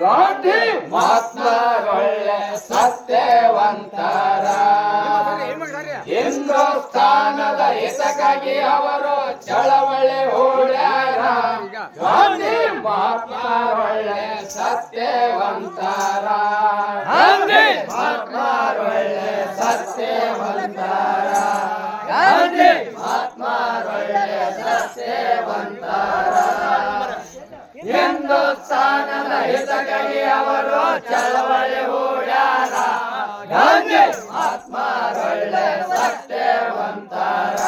ಗಾಂಧಿ ಮಹಾತ್ಮರೊಳ್ಳೆ ಸತ್ಯವಂತರ. ಹಿಂದೂಸ್ಥಾನದ ಹಿತಕ್ಕಾಗಿ ಅವರು ಚಳವಳಿ ಹೂಡ್ಯಾರ. ಗಾಂಧಿ ಮಹಾತ್ಮರೊಳ್ಳೆ ಸತ್ಯವಂತರ. ಗಾಂಧಿ ಮಹಾತ್ಮರೊಳ್ಳೆ ಸತ್ಯವಂತರ. ಗಾಂಧಿ ಮಹಾತ್ಮರೊಳ್ಳೆ ಸತ್ಯವಂತರ. ಹಿಂದೂಸ್ಥಾನದ ಹಿತಕ್ಕಾಗಿ ಅವರು ಚಳವಳಿ ಹೂಡ್ಯಾರ. ಗಾಂಧಿ ಮಹಾತ್ಮರೊಳ್ಳೆ ಸತ್ಯವಂತರ.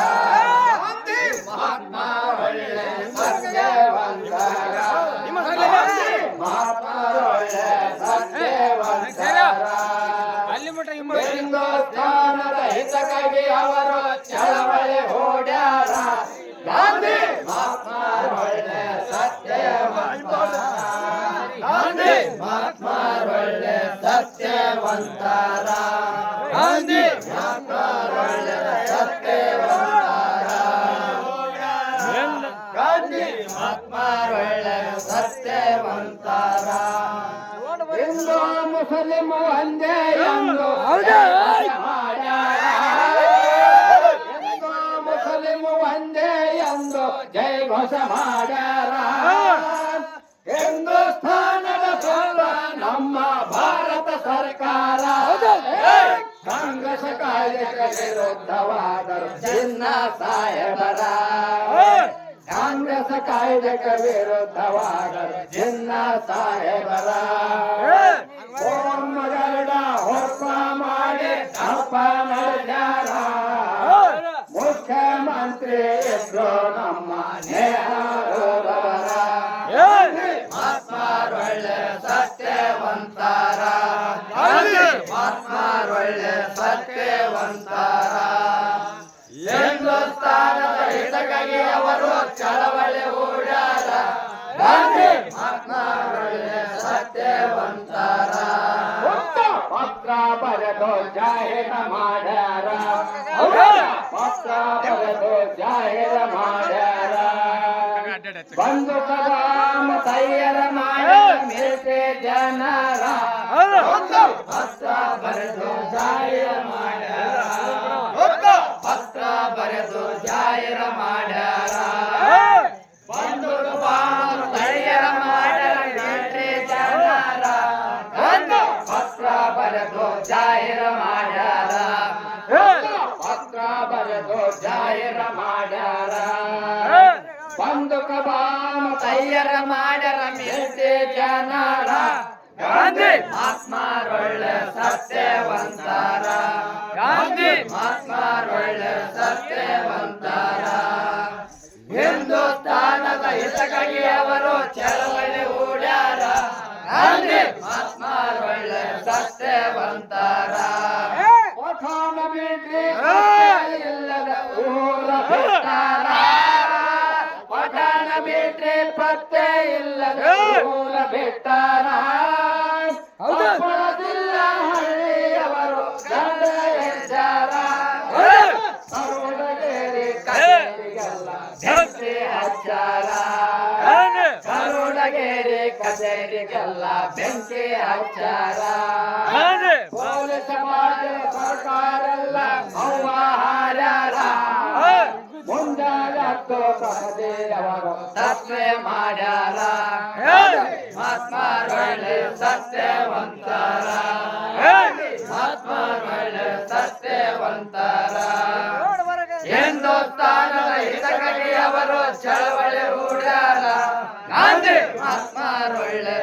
ಸತ್ಯವಂತರ ಗಾಂಧಿ! ಸತ್ಯವಂತರ ಹಿಂದೂ ಮುಸ್ಲಿಂ ಒಂದೇ ಎಂದು ಹಿಂದೂ. ಮುಸ್ಲಿಂ ಒಂದೇ ಎಂದು ಜೈ ಘೋಷ ಮಾಡ್ಯಾರ सांग सकाळ विरोधावादर जिन्ना साहेबरा. सांग सकाळ विरोधावादर जिन्ना साहेबरा. ಬಂದು ಕಲಾಮ ತಯ್ಯರ ಮಾಡ ಮಿಲ್ತೆ ಜನರ ಪತ್ರ ಬರೆದು ಜಾಹೀರ ಬಂದು ಬಾಮ ತಯ್ಯರ ಮಾಡ್ಯಾರ ಮಿಲ್ತೆ ಜನರ. ಗಾಂಧಿ! ಮಹಾತ್ಮರೊಳ್ಳೆ ಸತ್ಯವಂತಾರ. ಗಾಂಧಿ! ಮಹಾತ್ಮರೊಳ್ಳೆ ಸತ್ಯವಂತಾರ. ಹಿಂದೂಸ್ಥಾನದ ಹಿತಕ್ಕಾಗಿ ಅವರು ಚಳವಳಿ ಹೂಡ್ಯಾರ. ಗಾಂಧಿ! ಮಹಾತ್ಮರೊಳ್ಳೆ ಸತ್ಯವಂತಾರ. ಪಠಾಣ ಬಿಟ್ರಿ ಇಲ್ಲದ ಊರ ಬಿಟ್ಟಾರ. ಬಿಟ್ರೆ ಪತ್ತೆ ಇಲ್ಲದ ಮೂಲ ಬಿಟ್ಟಾರ ಕೊಪ್ಪಳದಿಲ್ಲ ಹಳ್ಳಿಯವರು. ಗಂಡ ಹೆಜ್ಜಾರ ಕರುಣಗೆರೆ ಕಚೇರಿಗೆಲ್ಲ ಬೆಂಕಿ ಹಚ್ಚಾರ ಕರುಣಗೇರಿ ಕಚೇರಿಗೆಲ್ಲ ಬೆಂಕಿ ಹಚ್ಚಾರ ಪೊಲೀಸ್ ಮಾಡಿ ಸರ್ಕಾರೆಲ್ಲ ಅವ್ವ ಹಾರ್ಯಾರ ತತ್ವೆ ಮಾಡ್ಯಾರ ಮಹಾತ್ಮ ಸತ್ಯವಂತರ. ಮಹಾತ್ಮರೊಳ್ಳೆ ಸತ್ಯವಂತರ. ಹಿಂದೂಸ್ಥಾನದ ಹಿತಕ್ಕಾಗಿ ಅವರು ಚಳವಳಿ ಹೂಡ್ಯಾರ. ಗಾಂಧಿ ಮಹಾತ್ಮರೊಳ್ಳೆ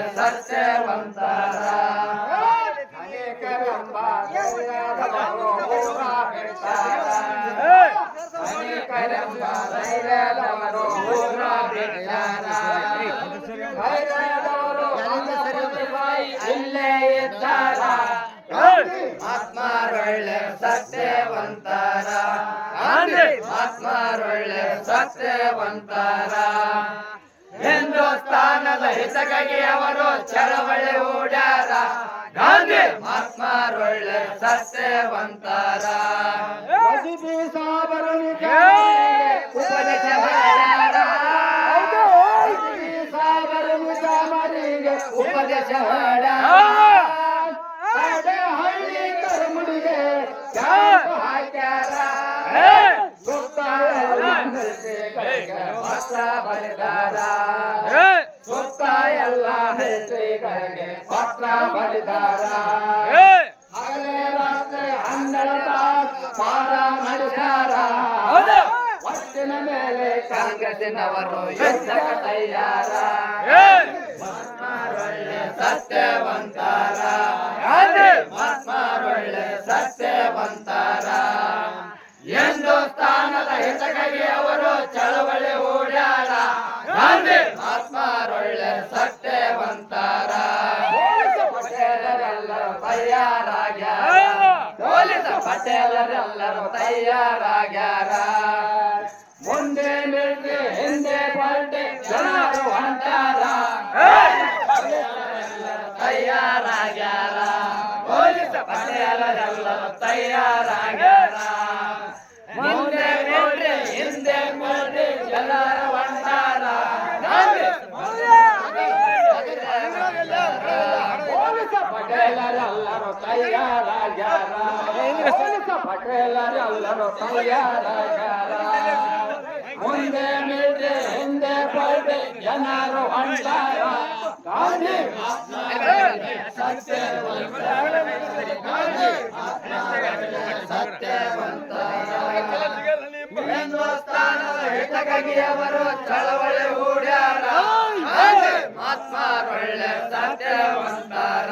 ಮಹಾತ್ಮರೊಳ್ಳೆ ಸತ್ಯವಂತರ. ಆತ್ಮರೊಳ್ಳೆ ಸತ್ಯವಂತರ. ಹಿಂದೂಸ್ತಾನದ ಹಿತಗಾಗಿ ಅವರು ಚಳವಳಿ ಓಡ್ಯಾರ. ಗಾಂಧಿ ಮಹಾತ್ಮರೊಳ್ಳೆ ಸತ್ಯವಂತರ. ಉಪದೇಶ ಉಪದೇಶ ಸುತ್ತ ಎಲ್ಲ ಹೆಜ್ಜೆಗಳಿಗೆ ಪತ್ರ ಬರೆದಾರ. ಹಗಲೇ ರಾತ್ರಿ ಹನ್ನೆರಡು ತಾಸು ಪಾರ ನಡೆಸ್ಯಾರ ಒಟ್ಟಿನ ಮೇಲೆ ಕಾಂಗ್ರೆಸ್ಸಿನವರು ತಯಾರ. ಸತ್ಯವಂತಾರ. ಸತ್ಯವಂತಾರ. ಹಿಂದೂಸ್ತಾನದ ಹಿತಗಾಗಿ ಅವರು ಚಳವಳಿ ಓಡ್ಯಾರ ಸಟ್ಟೆ ಸತ್ಯವಂತಾರ. ಪಟೇಲರೆಲ್ಲರೂ ತಯಾರಾಗ್ಯಾರ. ಪೊಲೀಸ ಪಟೇಲರೆಲ್ಲರೂ ತಯಾರಾಗ್ಯಾರ. ಮುಂದೆ ನಿಲ್ಸಿ ಹಿಂದೆ ಪಲ್ಟಿ ಜನರು ಹೊಂಟಾರ. ತಯಾರಾಗ್ಯಾರ. ಪೊಲೀಸ ಪಟೇಲರೆಲ್ಲರೂ ತಯಾರಾಗ್ಯಾರ ಮುಂದೆ ನಿಲ್ಸಿ ಹಿಂದೆ ಪಲ್ಟಿ ಜನರು ಹೊಂಟಾರ ಪೊಲೀಸ ಪಟೇಲರೆಲ್ಲರೂ ತಯಾರಾಗ್ಯಾರ ಪೊಲೀಸ ಪಟೇಲರೆಲ್ಲರೂ ತಯಾರಾಗ್ಯಾರ ಮುಂದೆ ಮಿಲ್ಟ್ರಿ ಹಿಂದೆ ಪಲ್ಟಿ ಜನರು ಹೊಂಟಾರ ಗಾಂಧಿ ಹಿಂದೂಸ್ತಾನದ ಹಿತಗಾಗಿ ಅವರು ಚಳವಳಿ ಹೂಡ್ಯಾರ ಮಹಾತ್ಮರೊಳ್ಳೆ ಸತ್ಯವಂತಾರ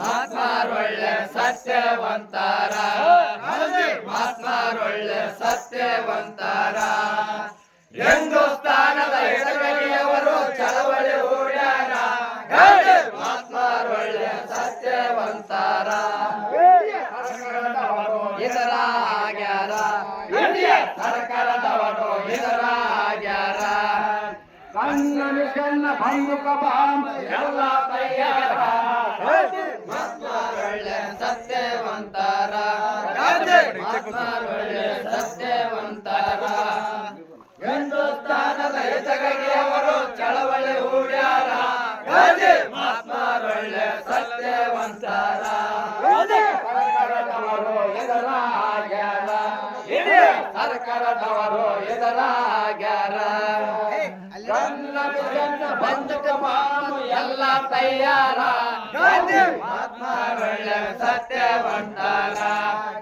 ಮಹಾತ್ಮರೊಳ್ಳೆ ಸತ್ಯವಂತಾರ. ಮಹಾತ್ಮರೊಳ್ಳೆ ಸತ್ಯವಂತಾರ. ಹಿಂದೂಸ್ತಾನದ ಎಡಗಡೆಯವರು ಚಳವಳಿ ಹೂಡ್ಯಾರ ಮಹಾತ್ಮರೊಳ್ಳೆ ಸತ್ಯವಂತಾರ. ಕಣ್ಣ ಬಂದು ಬಂದುಕ ಬಾಂಬ್ ಎಲ್ಲ ತಯ್ಯಾರ ಮಹಾತ್ಮರೊಳ್ಳೆ ಸತ್ಯವಂತಾರ. ಮಹಾತ್ಮರೊಳ್ಳೆ ಸತ್ಯವಂತಾರ. ಹಿಂದೂಸ್ತಾನದ ಹಿತಗಾಗಿ ಅವರು ಚಳವಳಿ ಹೂಡ್ಯಾರ. ಮಹಾತ್ಮರೊಳ್ಳೆ ಸತ್ಯವಂತಾರ. ಸರ್ಕಾರದವರು ಎದರ ಆಗ್ಯಾರ ಇಡೀ ಸರ್ಕಾರದವರು ಎದರ ಆಗ್ಯಾರ ಕನ್ನ ಮಿಷನ್ನ ಬಂದುಕ ಬಾಂಬ್ ಎಲ್ಲ ತಯಾರ ಗಾಂಧಿ ಮಹಾತ್ಮರೊಳ್ಳೆ ಸತ್ಯವಂತಾರ.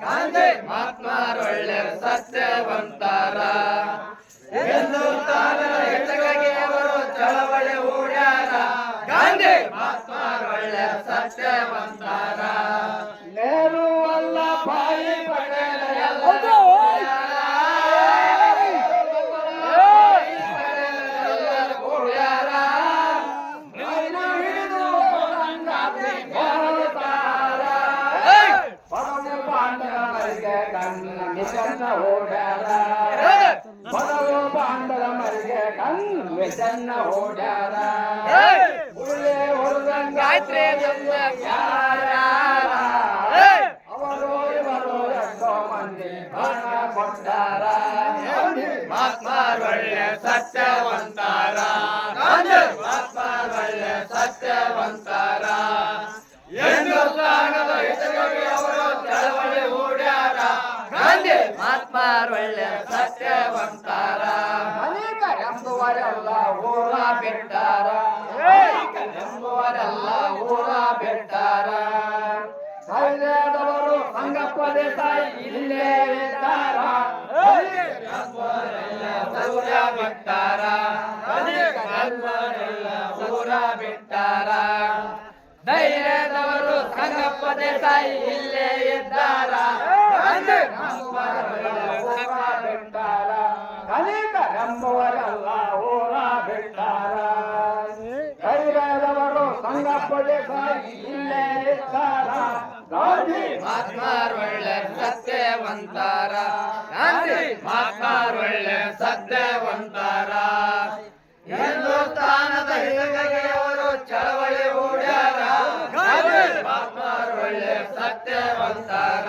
ಗಾಂಧಿ ಮಹಾತ್ಮರೊಳ್ಳೆ ಸತ್ಯವಂತಾರ. ಹಿಂದೂಸ್ತಾನದ ಹಿತಗಾಗಿ ಅವರು ಚಳವಳಿ ಹೂಡ್ಯಾರ. ಗಾಂಧಿ ಮಹಾತ್ಮರೊಳ್ಳೆ ಸತ್ಯವಂತಾರ. విషన్న ఓడారా. పాండల మరిగే కన్ విషన్న ఓడారా గాయత్రి ಮಹಾತ್ಮರೊಳ್ಳೆ ಸತ್ಯವಂತಾರ ಅನೇಕ ಎಂಬುವರೆಲ್ಲ ಊರ ಬಿಟ್ಟಾರ ಅನೇಕ ಎಂಬುವರೆಲ್ಲ ಊರ ಬಿಟ್ಟಾರ ಸೈನ್ಯದವರು ಸಂಗಪ್ಪ ದೇಸಾಯಿ ಇಲ್ಲೇ ಇದ್ದಾರ ಊರ ಬಿಟ್ಟಾರ ಅನೇಕ ಎಂಬುವರೆಲ್ಲ ಊರ ಬಿಟ್ಟಾರ ಧೈರ್ಯದವರು ಸಂಗಪ್ಪ ದೇಸಾಯಿ ಇಲ್ಲೇ ಇದ್ದಾರ ಗಾಂಧಿ ಮಹಾತ್ಮರೊಳ್ಳೆ ಊರ ಬಿಟ್ಟಾರ ಅನೇಕರೆಂಬುವರೆಲ್ಲ ಊರ ಬಿಟ್ಟಾರ ಕೈಗಾದವರು ಸಂಘ ಪೊಲೀಸ ಇಲ್ಲೇ ಇರ್ತಾರ. ಗಾಂಧಿ ಮಹಾತ್ಮಾರ್ ಒಳ್ಳೆ ಸತ್ಯವಂತಾರ. ಗಾಂಧಿ ಮಹಾತ್ಮಾರ್ ಒಳ್ಳೆ ಸತ್ಯವಂತಾರ ಹಿಂದೂಸ್ತಾನದ ಅವರು ಚಳವಳಿ ಹೂಡ್ಯಾರ. ಗಾಂಧಿ ಮಹಾತ್ಮಾರ್ ಒಳ್ಳೆ ಸತ್ಯವಂತಾರ.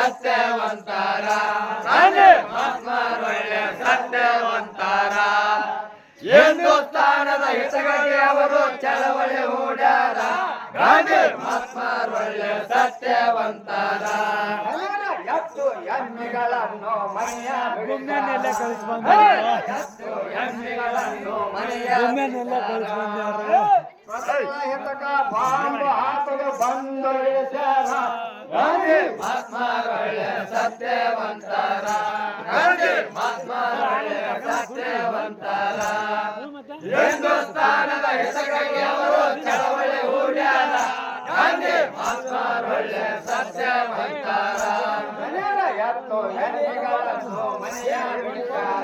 ಸತ್ಯವಂತಾರ. ಮಹಾತ್ಮಾರ್ ಒಳ್ಳೆ ಸತ್ಯವಂತಾರ. ಹಿಂದೂಸ್ತಾನದ ಹಿತಗಳಿಗೆ ಅವರು ಚಳವಳಿ ಹೂಡ್ಯಾರ. ಗಾಂಧಿ ಮಹಾತ್ಮಾರ್ ಒಳ್ಳೆ ಸತ್ಯವಂತಾರ. ಎತ್ತು ಎಮ್ಮೆಗಳನ್ನು ಮನೆಯ ಗುಮ್ಮೆನೆಲ್ಲ ಕಳ್ಸಿ ಎತ್ತು ಎಮ್ಮೆಗಳನ್ನು ಮನೆಯ ಗುಮ್ಮೆನೆಲ್ಲ ಕಳ್ಸಿ ಬಂದಾರ. ಹಿತಕ ಬಾಂಬು ಹಾಕಲು ಬಂದು ಇಳಿಸ್ಯಾರ ಗಾಂಧಿ ಮಹಾತ್ಮಾರ್ ಒಳ್ಳೆ ಸತ್ಯವಂತಾರ. ಗಾಂಧಿ ಮಹಾತ್ಮಾರ್ ಒಳ್ಳೆ ಸತ್ಯವಂತಾರ. ಹಿಂದೂಸ್ತಾನದ ಹಿತಗಳಿಗೆ ಅವರು ಚಳವಳಿ ಹೂಡ್ಯಾರ. ಗಾಂಧಿ ಮಹಾತ್ಮಾರ್ ಒಳ್ಳೆ ಸತ್ಯವಂತಾರ. ಮನೆಯ ಎತ್ತು ಎಮ್ಮೆಗಳನ್ನು ಮನೆಯ ಬಿಡ್ತಾರ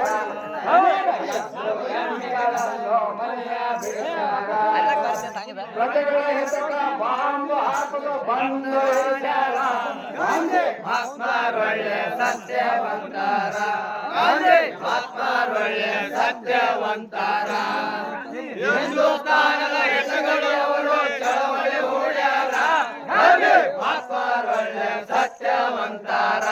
ಪ್ರಜೆಗಳ ಹಿತಕ ಬಾಂಬು ಹಾಕಲು ಬಂದು ಗಾಂಧಿ ಮಹಾತ್ಮಾರ್ ಒಳ್ಳೆ ಸತ್ಯವಂತಾರ. ಗಾಂಧಿ ಮಹಾತ್ಮಾರ್ ಒಳ್ಳೆ ಸತ್ಯವಂತಾರ ಹಿಂದೂಸ್ತಾನದ ಹೆಸರುಗಳು ಅವರು ಚಳವಳಿ ಹೂಡ್ಯಾರ. ಗಾಂಧಿ ಮಹಾತ್ಮಾರ್ ಒಳ್ಳೆ ಸತ್ಯವಂತಾರ.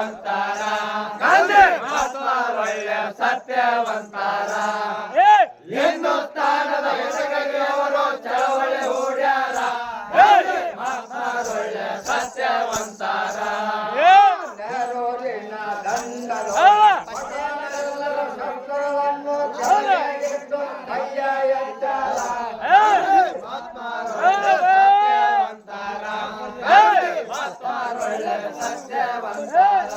ಸತ್ಯವಂತಾರ ಗಾಂಧಿ! ಮಹಾತ್ಮ ಒಳ್ಳೆ ಸತ್ಯವಂತಾರ ಹಿಂದೂಸ್ತಾನದ ಹಿತಗಳಿಗೆ ಅವರು ಚಳವಳಿ ಹೂಡ್ಯಾರ ಗಾಂಧಿ ಮಹಾತ್ಮಾರ್ ಒಳ್ಳೆ ಸತ್ಯವಂತಾರ ನೆಹರೂರಿನ ದಂಡರು ಪಟೇಲರೆಲ್ಲರ ಶಸ್ತ್ರಗಳನ್ನು ಕೆಳಗಿಟ್ಟು ಕೈಯ ಎತ್ತಾರ. ಮಹಾತ್ಮಾರ್ ಒಳ್ಳೆ ಸತ್ಯವಂತಾರ ಗಾಂಧಿ ಮಹಾತ್ಮಾರ್ ಒಳ್ಳೆ ಸತ್ಯವಂತಾರ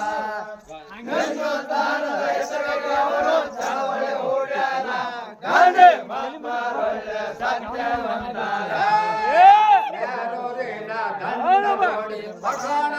ಹಿಂದೂಸ್ತಾನದ ಹಿತಗಳಿಗೆ ಅವರು ಚಳವಳಿ ಹೂಡ್ಯಾರ ಗಾಂಧಿ ಮಹಾತ್ಮಾರ್ ಒಳ್ಳೆ ಸತ್ಯವಂತಾರ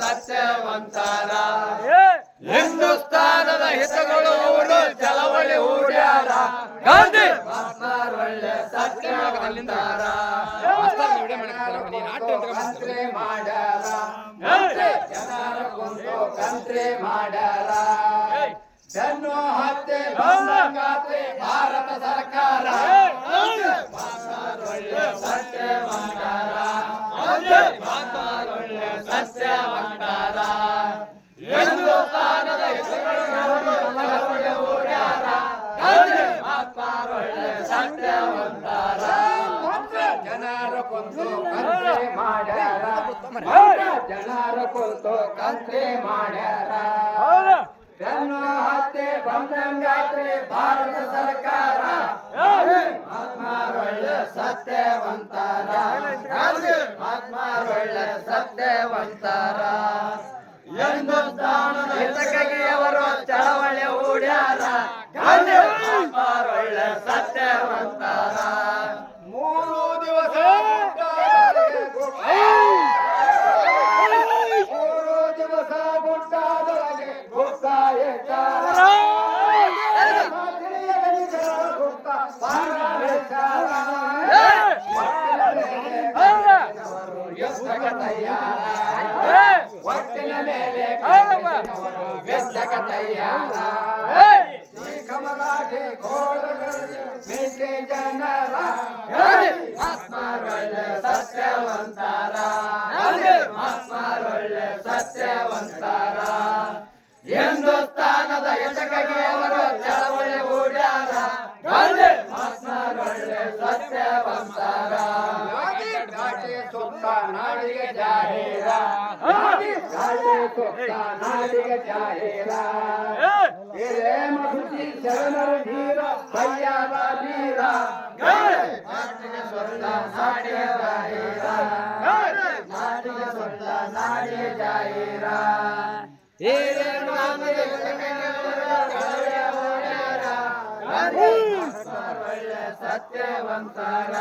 ಸತ್ಯವಂತಾರ. ಹಿಂದೂಸ್ತಾನದ ಹಿತಗಳು ಅವರು ಚಳವಳಿ ಹೂಡ್ಯಾರ ಗಾಂಧಿ! ಒಳ್ಳೆ ಸತ್ಯವಂತಾರ. ಮಂತ್ರಿ ಮಾಡ್ಯಾರ. ಜನರ ಕಂತ್ರಿ ಮಾಡ್ಯಾರ. ಬೆನ್ನು ಹತ್ತೆ ಬಂದಂಗಾತ್ರಿ ಭಾರತ ಸರ್ಕಾರ. ಒಳ್ಳೆ ಸತ್ಯವಂತಾರ ಹಿಂದೂಸ್ತಾನದ ಚಳವಳಿ ಊರ್ಯಾರ ಗಾಂಧಿ ಮಹಾತ್ಮರೊಳ್ಳೆ ಸತ್ಯವಂತಾರ ಜನರ ಕುಂತು ಕಂತ್ರಿ ಮಾಡ್ಯಾರ ಜನರ ಕುಂತು ಕಂತೆ ಮಾಡ್ಯಾರ. ಬೆನ್ನು ಹತ್ತೆ ಬಂದಂಗಾತ್ರಿ ಭಾರತ ಸರ್ಕಾರ. ಮಹಾತ್ಮರೊಳ್ಳೆ ಸತ್ಯವಂತಾರ. ಮಹಾತ್ಮರೊಳ್ಳೆ ಸತ್ಯವಂತಾರ. ಹಿಂದೂಸ್ತಾನದ ಹಿತಕ್ಕಾಗಿ ಅವರು ಚಳವಳಿ ಹೂಡ್ಯಾರ ಗಾಂಧಿ. ಮಹಾತ್ಮರೊಳ್ಳೆ ಸತ್ಯವಂತಾರ. ತಯಾರ ಒಟ್ಟಿನ ಮೇಲೆ ತಯಾರ ಈ ಕಮಲಾಟೆ ಘೋರಗಳಲ್ಲಿ ಮೆಟ್ಟಿ ಜನರ ಮಹಾತ್ಮರೊಳ್ಳೆ ಸತ್ಯವಂತಾರ. ಗಾಂಧಿ ಮಹಾತ್ಮರೊಳ್ಳೆ ಸತ್ಯವಂತಾರ. ಹಿಂದೂಸ್ತಾನದ ಹಿತಕ್ಕಾಗಿ ಗಾಡಿ ಘಾಟಿ ಸುತ್ತ ನಾಡಿಗೆ ಜಾಹೀರ ಹಿರೇ ಮಸುತಿ ಶರಣರ ಧೀರ ಸಯ್ಯಾದ ವೀರ ನಾಡಿಗೆ ಸ್ವರ್ಗ ನಾಡಿಗೆ ಜಾಹೀರ ನಾಡಿಗೆ ಸ್ವರ್ಗ ನಾಡಿಗೆ ಜಾಹೀರ ಹಿರಿಯರು ಸತ್ಯವಂತಾರ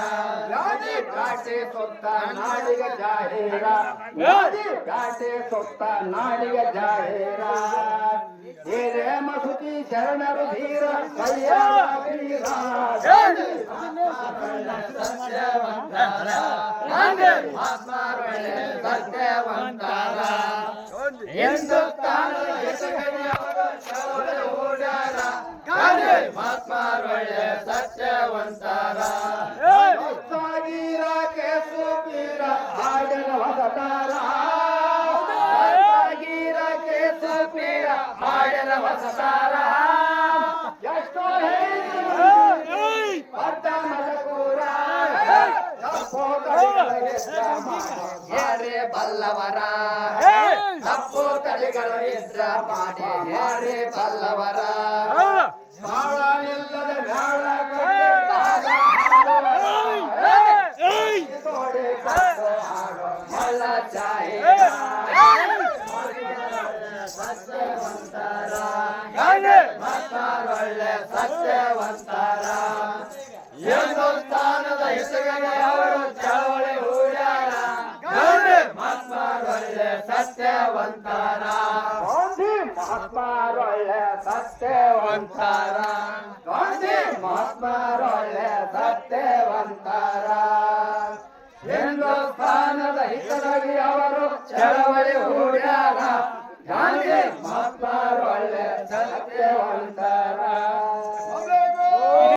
ಗಾಡಿ ಘಾಟಿ ಸುತ್ತ ನಾಡಿಗೆ ಜಾಹೀರ ಗಾಡಿ ಘಾಟಿ ಸುತ್ತ ನಾಡಿಗೆ ಜಾಹೀರ ಹಿರೇ ಮಸುತಿ ಶರಣರು ಧೀರ ಸಯ್ಯಾದ ವೀರ ಸತ್ಯವಂತಾರ ಗಾಂಧಿ ಮಹಾತ್ಮರೊಳ್ಳೆ ಸತ್ಯವಂತಾರ ಹಿಂದೂಸ್ತಾನದ ಹಿತಕ್ಕಾಗಿ ಅವರು ಚಳವಳಿ ಹೂಡ್ಯಾರ ಗಾಂಧಿ ಮಹಾತ್ಮರೊಳ್ಳೆ ಸತ್ಯವಂತಾರ. ಸಾಗೀರ ಕೇಸು ಬೀರ ಹಾಡಿನ ಹೊಸತಾರ. ಸಾಗೀರ ಕೇಸು ಬೀರ ಹಾಡಿನ ಹೊಸತಾರ. ಎಷ್ಟೋ ಹೇಳಿದ್ರು. ಪಟ್ಟ ಮಲಕೂರ ತಪ್ಪೋ ತಡೆಗಳಿಗೆ ಶ್ರಮ. ಯಾರೇ ಬಲ್ಲವರ. ತಪ್ಪು ತಲೆಗಳು ಇದ್ರ ಮಾಡಿ ಯಾರೇ ಬಲ್ಲವರ. ಗಾಂಧಿ ಮಹಾತ್ಮರೊಳ್ಳೆ ಸತ್ಯವಂತಾರ ಹಿಂದೂಸ್ತಾನದ ಹೆಸರಿಗೆ ಅವರು ಚಳವಳಿ ಹೂಡ್ಯಾರ ಮಹಾತ್ಮರೊಳ್ಳೆ ಸತ್ಯವಂತಾರ. ಮಹಾತ್ಮರೊಳ್ಳೆ ಸತ್ಯವಂತಾರ ಗಾಂಧಿ ಮಹಾತ್ಮರೊಳ್ಳೆ ಸತ್ಯವಂತಾರ ಹಿಂದೂಸ್ತಾನದ ಹಿತದಲ್ಲಿ ಅವರು ಚಳ Yani matbaa